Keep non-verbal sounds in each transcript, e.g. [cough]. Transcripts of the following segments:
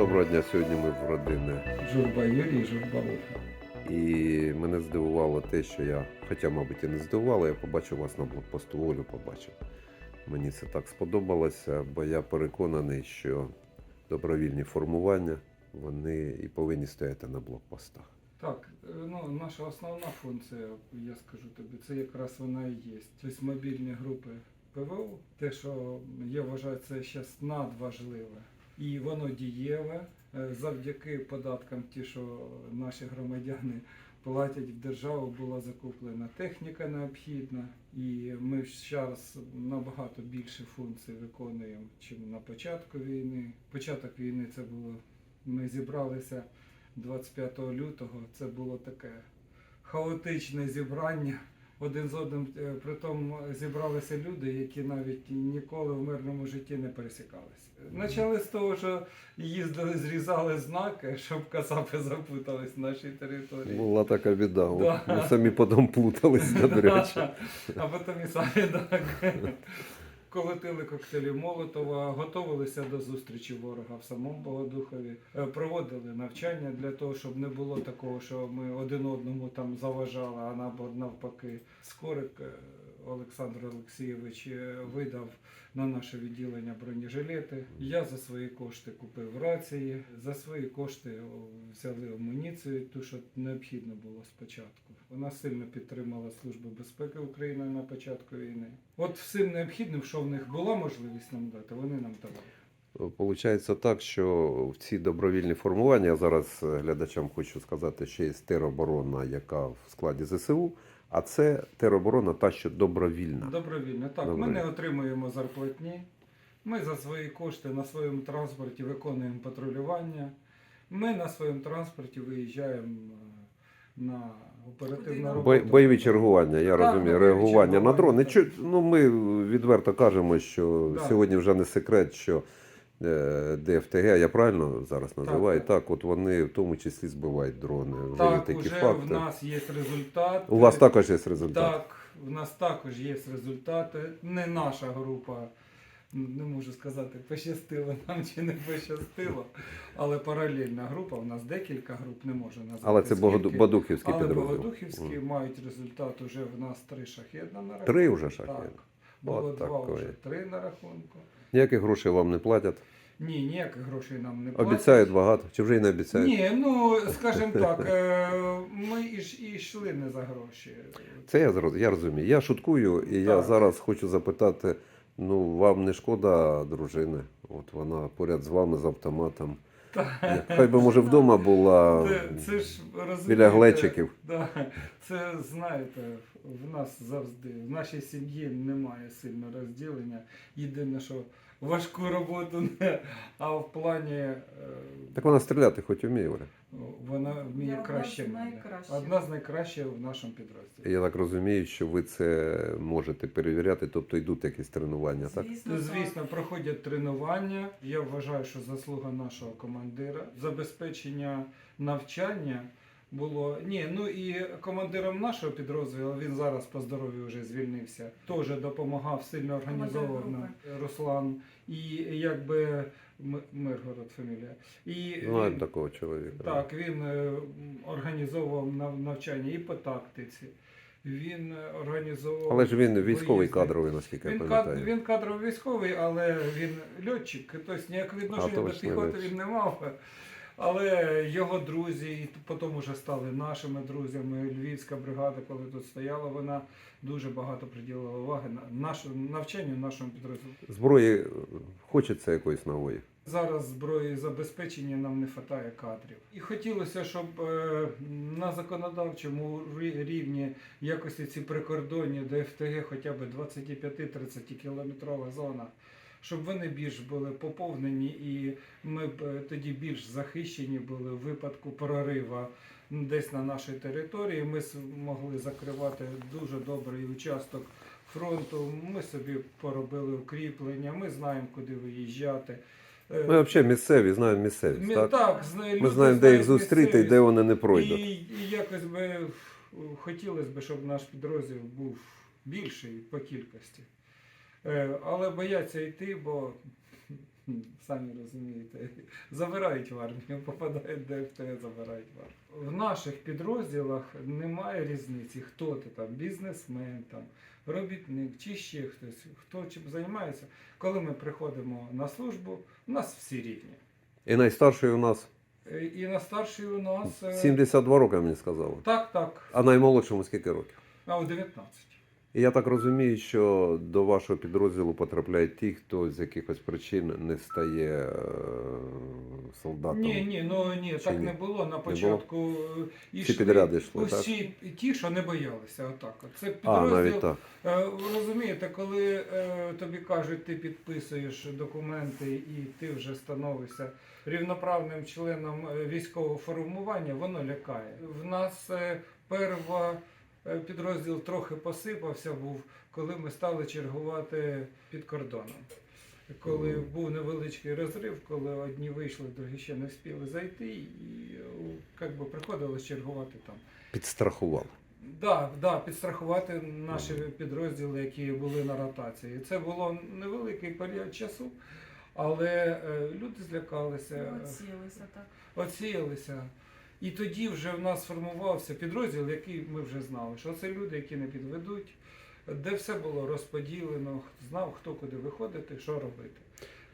Доброго дня. Сьогодні ми в родини. Журба Юрій, журба Ольга. І мене здивувало те, що я, хоча, мабуть, і не здивувало, я побачив вас на блокпосту Олю побачив. Мені це так сподобалося, бо я переконаний, що добровільні формування вони і повинні стояти на блокпостах. Так, е, ну, наша основна функція, я скажу тобі, це якраз вона і є. Тобто мобільні групи ПВО, те, що я вважаю, це зараз надважливе. І воно дієве Е, завдяки податкам, ті, що наші громадяни платять в державу, була закуплена техніка необхідна, і ми зараз набагато більше функцій виконуємо, ніж на початку війни. Початок війни це було. Ми зібралися 25 лютого. Це було таке хаотичне зібрання. Один з одним, е, притом зібралися люди, які навіть ніколи в мирному житті не пересікалися. Почали з того, що їздили, зрізали знаки, [laughs] щоб касапи запутались в нашій території. Була така біда. Да. Ми самі потім плутались, до [laughs] речі. А потім і самі так. Колотили коктейлі Молотова, готувалися до зустрічі ворога в самому Богодухові, е, проводили навчання для того, щоб не було такого, що ми один одному там заважали, а навпаки. Скорик е, Олександр Олексійович е, видав на наше відділення бронежилети. Я за свої кошти купив рації, за свої кошти взяли амуніцію, ту, що необхідно було спочатку. Вона сильно підтримала Службу безпеки України на початку війни. От всім необхідним, що в них була можливість нам дати, вони нам давали. Получається так, що в ці добровільні формування, я зараз е, глядачам хочу сказати, що є тероборона, яка в складі ЗСУ, а це тероборона та, що добровільна. Добровільно, так. Добре. Ми не отримуємо зарплатні. Ми за свої кошти на своєму транспорті виконуємо патрулювання. Ми на своєму транспорті виїжджаємо е, на оперативну Бой- роботу. бойові чергування, я Так, розумію, реагування на дрони. Ну, ми відверто кажемо, що Да. сьогодні вже не секрет, що ДФТГ, я правильно зараз називаю, так. так, от вони в тому числі збивають дрони. Вже Так, є такі вже факти. в нас є результат. У вас також є результат. Так, в нас також є результати. Не наша група, не можу сказати, пощастило нам чи не пощастило, але паралельна група, у нас декілька груп, не можу назвати. Але це скільки. Богодухівський Але підрозділ. Богодухівські Мгм. мають результат уже в нас три шахедна на рахунку. Три вже шахеди? Так. Було От два такої. вже три на рахунку. Ніяких грошей вам не платять. Ні, ніяких грошей нам не платять. Обіцяють багато, чи вже й не обіцяють? Ні, ну скажімо так, е, ми і йшли не за гроші. Це я я розумію. Я шуткую, і я зараз хочу запитати: ну вам не шкода дружини? От вона поряд з вами з автоматом. Хай би може вдома була Це, це ж біля глечиків. Да, це знаєте, в нас завжди, в нашій сім'ї немає сильного розділення. Єдине, що важку роботу не, а в плані е, Так вона стріляти хоч вміє, Оля. вона вміє Одна з краще. мене. Одна з найкращих в нашому підрозділі. Я так розумію, що ви це можете перевіряти, тобто йдуть якісь тренування. Звісно, так. Звісно, проходять тренування. Я вважаю, що заслуга нашого командира, забезпечення навчання було. Ні, ну і командиром нашого підрозділу, він зараз по здоров'ю вже звільнився. Теж допомагав сильно нам Руслан. І якби Миргород фамілія. І Знаю такого чоловіка. так, він е, організовував нав- навчання і по тактиці. Він е, організовував. Але ж він військовий виїзди. кадровий, наскільки я Він, кад, він кадровий військовий, але він льотчик, тобто ніякого відношення до точно, піхоти льотчик. він не мав. Але його друзі, і потім вже стали нашими друзями. Львівська бригада, коли тут стояла, вона дуже багато приділила уваги на наше навчанню нашому підрозділу. Зброї е, хочеться якоїсь нової. Зараз зброї забезпечення нам не вистачає кадрів. І хотілося, щоб е, на законодавчому рівні якості ці прикордонні ДФТГ хоча б 25-30 кілометрова зона, щоб вони більш були поповнені і ми б е, тоді більш захищені були в випадку прорива десь на нашій території. Ми с- могли закривати дуже добрий участок фронту. Ми собі поробили укріплення, ми знаємо, куди виїжджати. Е, Ми взагалі місцеві, знаємо місцевість, Ми, так? так, Ми знаємо, де їх зустріти і де вони не пройдуть. І, і якось би е, хотілося б, щоб наш підрозділ був більший по кількості. Е, Але бояться йти, бо [laughs] Самі розумієте, забирають в армію, попадають де хто забирають в армію. В наших підрозділах немає різниці, хто ти там, бізнесмен, там, робітник чи ще хтось, хто чим займається. Коли ми приходимо на службу, у нас всі рівні. І найстарший у нас Е, І на старший у нас е, 72 роки, мені сказали. так, так, А наймолодшому скільки років? а у 19. І я так розумію, що до вашого підрозділу потрапляють ті, хто з якихось причин не стає е, солдатом. Ні, ні, ну ні, Чи так ні? не було. На початку е, Всі ішли підряди йшли, усі ті, що не боялися. Отак. от. Це А, підрозділ. навіть так. Е, розумієте, коли е, тобі кажуть, ти підписуєш документи і ти вже становишся рівноправним членом е, військового формування, воно лякає. В нас е, перва е, підрозділ трохи посипався був, коли ми стали чергувати під кордоном. Коли був невеличкий розрив, коли одні вийшли, другі ще не встигли зайти, і е, як би приходилось чергувати там. Підстрахували. Да, да, підстрахувати наші підрозділи, які були на ротації. Це було невеликий період часу, але е, люди злякалися, Оцілися так. оціялися. І тоді вже в нас сформувався підрозділ, який ми вже знали, що це люди, які не підведуть, де все було розподілено, знав, хто куди виходити, що робити.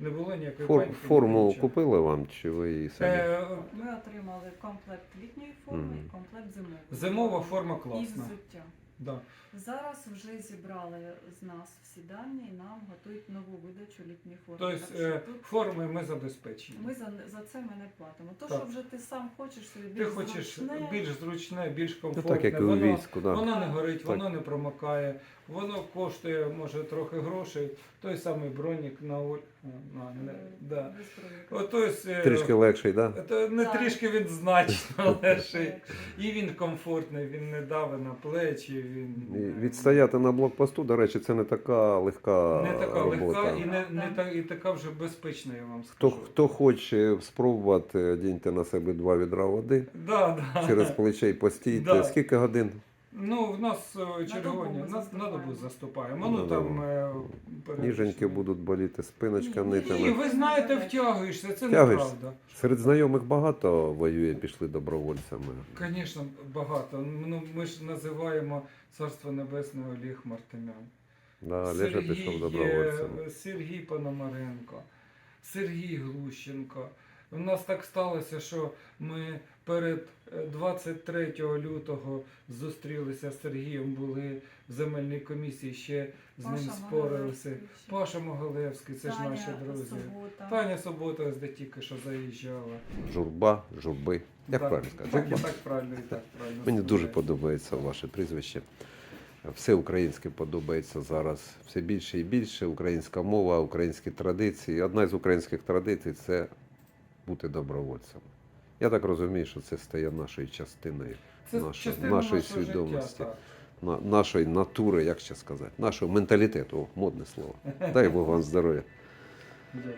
Не було ніякої Фор, паніки. форму нічого. купили вам, чи ви її самі? Е, Ми отримали комплект літньої форми Мгм. і комплект зимової. Зимова форма І класна. взуття. Да. Зараз вже зібрали з нас всі дані і нам готують нову видачу літньої форми. Тобто е, тут форми ми забезпечені. ми за, за це ми не платимо. То, Так. що вже ти сам хочеш собі Ти хочеш зручне, більш зручне, більш Ну, комфортне. так, як і у воно, війську, да. воно не горить, Так. воно не промокає, воно коштує, може, трохи грошей. Той самий бронік на оль. На, не, е, да. без броньки. От, е, Трішки легший, да? це не Так. трішки він значно легший. І він комфортний, він не давить на плечі. Він І Відстояти на блокпосту, до речі, це не така легка не така робота. легка і не, не Так. та, і така вже безпечна, я вам Хто, скажу. хто хоче спробувати, одіньте на себе два відра води Да, да. через плече і постійте. Да. Скільки годин? Ну, в нас е, чергування добу на, на добу заступаємо. Ну там добу. е, Ніженьки будуть боліти, спиночка Ні, Ні, ви знаєте, втягуєшся, це Втягуєшся? неправда. Серед знайомих багато воює, пішли добровольцями. Звісно, багато. Ну, ми ж називаємо Царство Небесне Олег Мартемян. Да, Олежа пішов добровольцем. Сергій Пономаренко, Сергій Глущенко. У нас так сталося, що ми перед е, 23 лютого зустрілися з Сергієм, були в земельній комісії, ще з ним Паша спорилися. Могалевський. Паша Могалевський, це ж наші друзі. Субота. Таня Субота ось де тільки що заїжджала. Журба, журби. Як Так, правильно сказати? Так, і так правильно, і так правильно. Мені дуже подобається ваше прізвище. Все українське подобається зараз. Все більше і більше. Українська мова, українські традиції. Одна з українських традицій це бути добровольцем. Я так розумію, що це стає нашою частиною, Це нашої, нашої свідомості. Життя, на- нашої натури, як ще сказати, нашого менталітету, О, модне слово. Дай Бог вам здоров'я. Дякую.